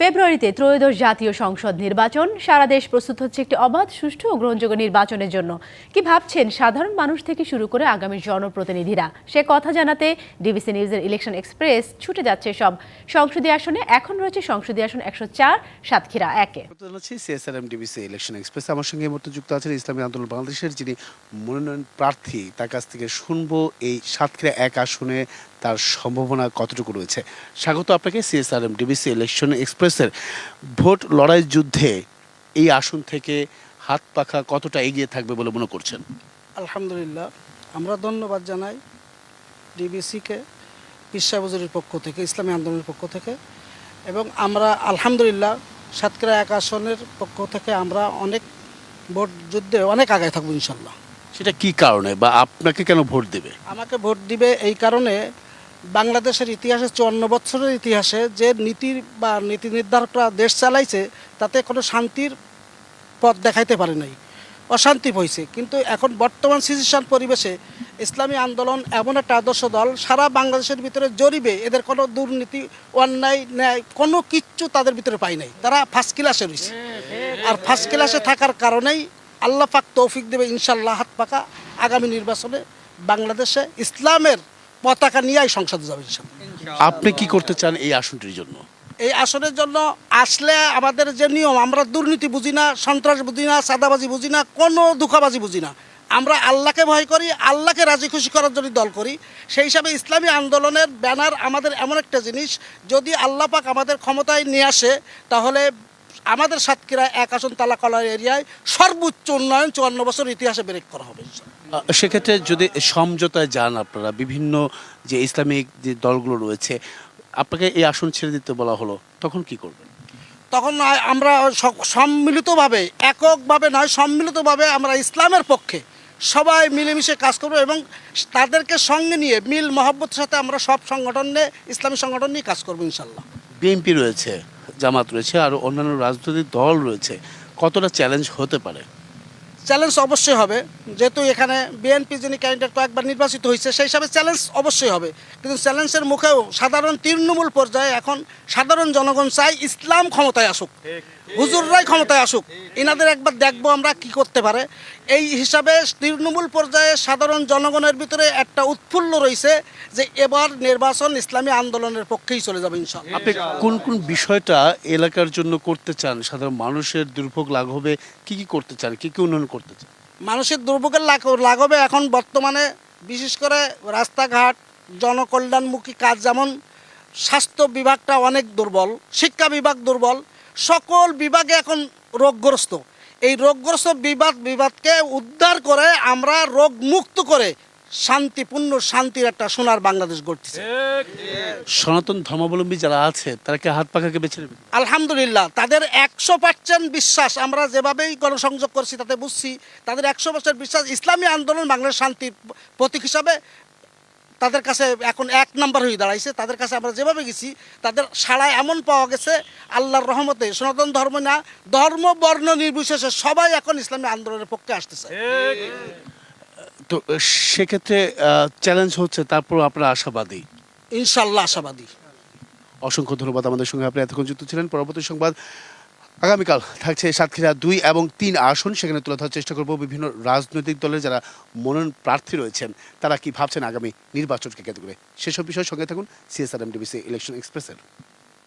ফেব্রুয়ারিতে ত্রয়োদশ জাতীয় সংসদ নির্বাচন। সারা দেশ প্রস্তুত হচ্ছে একটি অবাধ, সুষ্ঠু ও গ্রহণযোগ্য নির্বাচনের জন্য। কি ভাবছেন সাধারণ মানুষ থেকে শুরু করে আগামী জনপ্রতিনিধিরা? সে কথা জানাতে ডিবিসি নিউজের ইলেকশন এক্সপ্রেস ছুটে যাচ্ছে সব। সংসদীয় আসনে এখন রয়েছে সংসদীয় আসন একশো চার, সাতক্ষীরা একে। CSRM DBC election express. আমার সঙ্গে এই মুহূর্তে যুক্ত আছেন ইসলামী আন্দোলন বাংলাদেশের যিনি মনোনয়ন প্রার্থী, তার কাছ থেকে শুনব এই সাতক্ষীরা এক আসনে তার সম্ভাবনা কতটুকু রয়েছে? স্বাগত আপনাকে সিএসআরএম ডিবিসি ইলেকশন এক্সপ্রেসের ভোট লড়াই যুদ্ধে এই আসন থেকে হাত পাখা কতটা এগিয়ে থাকবে বলে মনে করছেন? আলহামদুলিল্লাহ আমরা ধন্যবাদ জানাই ডিবিসিকে পিসাবজুরির পক্ষ থেকে ইসলামী আন্দোলনের পক্ষ থেকে। এবং আমরা আলহামদুলিল্লাহ সাতক্ষীরা এক আসনের পক্ষ থেকে আমরা অনেক ভোট যুদ্ধে অনেক আগায় থাকব ইনশাল্লাহ। সেটা কি কারণে বা আপনাকে কেন ভোট দেবে? আমাকে ভোট দিবে এই কারণে বাংলাদেশের ইতিহাসে চুয়ান্ন বছরের ইতিহাসে যে নীতি বা নীতি নির্ধারকরা দেশ চালাইছে, তাতে কোনো শান্তির পথ দেখাইতে পারে নাই। অশান্তি হয়েছে কিন্তু এখন বর্তমান সিচুয়েশন পরিবেশে ইসলামী আন্দোলন এমন একটা আদর্শ দল, সারা বাংলাদেশের ভিতরে জরিবে এদের কোনো দুর্নীতি, অন্যায়, ন্যায় কোনো কিচ্ছু তাদের ভিতরে পাই নাই। তারা ফার্স্ট ক্লাসে রয়েছে। আর ফার্স্ট ক্লাসে থাকার কারণেই আল্লাহ পাক তৌফিক দেবে ইনশাল্লাহ হাত পাকা আগামী নির্বাচনে বাংলাদেশে ইসলামের পতাকা নিয়েই সংসদে যাবে আপনি কি করতে চান এই আসনটির জন্য? এই আসনের জন্য আসলে আমাদের যে নিয়ম আমরা দুর্নীতি বুঝি না সন্ত্রাস বুঝি না সাদাবাজি বুঝি না কোনো ধোকাবাজি বুঝি না। আমরা আল্লাহকে ভয় করি আল্লাহকে রাজি খুশি করার জন্য দল করি। সেই হিসাবে ইসলামী আন্দোলনের ব্যানার আমাদের এমন একটা জিনিস যদি আল্লাহ পাক আমাদের ক্ষমতায় নিয়ে আসে তাহলে আমাদের সাতক্ষীরা এক আসন তালাকলার এরিয়ায় সর্বোচ্চ উন্নয়ন চুয়ান্ন বছর ইতিহাসে ব্রেক করা হবে সেক্ষেত্রে যদি সমঝোতায় যান আপনারা বিভিন্ন যে ইসলামিক যে দলগুলো রয়েছে আপনাকে এই আসন ছেড়ে দিতে বলা হলো তখন কি করবেন? তখন আমরা সম্মিলিতভাবে এককভাবে নয় সম্মিলিতভাবে আমরা ইসলামের পক্ষে সবাই মিলেমিশে কাজ করব এবং তাদেরকে সঙ্গে নিয়ে মিল মহব্বতের সাথে আমরা সব সংগঠন নিয়ে ইসলামী সংগঠন নিয়ে কাজ করব ইনশাল্লাহ বিএনপি রয়েছে জামাত রয়েছে আর অন্যান্য রাজনৈতিক দল রয়েছে কতটা চ্যালেঞ্জ হতে পারে? চ্যালেঞ্জ অবশ্যই হবে। যেহেতু এখানে বিএনপি যিনি ক্যান্ডিডেট কয়েকবার নির্বাচিত হয়েছে, সেই হিসাবে চ্যালেঞ্জ অবশ্যই হবে। কিন্তু চ্যালেঞ্জের মুখেও সাধারণ তৃণমূল পর্যায়ে এখন সাধারণ জনগণ চাই ইসলাম ক্ষমতায় আসুক। হুজুররাই ক্ষমতায় আসুক। এনাদের একবার দেখব আমরা কি করতে পারে। এই হিসাবে তৃণমূল পর্যায়ে সাধারণ জনগণের ভিতরে একটা উৎফুল্ল রয়েছে যে এবার নির্বাচন ইসলামী আন্দোলনের পক্ষেই চলে যাবে ইনশাল্লাহ আপনি কোন কোন বিষয়টা এলাকার জন্য করতে চান? সাধারণ মানুষের দুর্ভোগ লাঘবে কি কি করতে চান? কি কি উন্নয়ন করতে চায় মানুষের দুর্ভোগের লাঘবে এখন বর্তমানে, বিশেষ করে রাস্তাঘাট, জনকল্যাণমুখী কাজ যেমন, স্বাস্থ্য বিভাগটা অনেক দুর্বল, শিক্ষা বিভাগ দুর্বল, সকল বিভাগে এখন রোগগ্রস্ত। এই রোগগ্রস্ত বিবাদ বিবাদকে উদ্ধার করে আমরা রোগ মুক্ত করে শান্তিপূর্ণ শান্তির একটা সোনার বাংলাদেশ গড়তেছে। সনাতন ধর্মাবলম্বী যারা আছে তারা কি হাত পাখাকে বেছে নেবে? আলহামদুলিল্লাহ তাদের একশো পার্সেন্ট বিশ্বাস আমরা যেভাবেই গণসংযোগ করছি তাতে বুঝছি তাদের একশো পার্সেন্ট বিশ্বাস ইসলামী আন্দোলন বাংলাদেশ শান্তির প্রতীক হিসাবে তাদের কাছে এখন এক নাম্বার হয়ে দাঁড়াইছে। তাদের কাছে আমরা যেভাবে গেছি তাদের সাড়া এমন পাওয়া গেছে আল্লাহর রহমতে সনাতন ধর্ম না ধর্ম বর্ণ নির্বিশেষে সবাই এখন ইসলামী আন্দোলনের পক্ষে আসতেছে। তো সেক্ষেত্রে চ্যালেঞ্জ হচ্ছে তারপর আপনারা আশাবাদী? ইনশাল্লাহ আশাবাদী। অসংখ্য ধন্যবাদ আমাদের সঙ্গে। আপনি এতক্ষণ যুক্ত ছিলেন। পরবর্তী সংবাদ আগামীকাল থাকছে সাতক্ষীরা দুই এবং তিন আসন। সেখানে তুলে ধরার চেষ্টা করব বিভিন্ন রাজনৈতিক দলের যারা মনোনয়ন প্রার্থী রয়েছেন তারা কি ভাবছেন আগামী নির্বাচনকে কেন্দ্র করে? সেসব বিষয়ের সঙ্গে থাকুন। সিএসআরএম ডিবিসি ইলেকশন এক্সপ্রেসের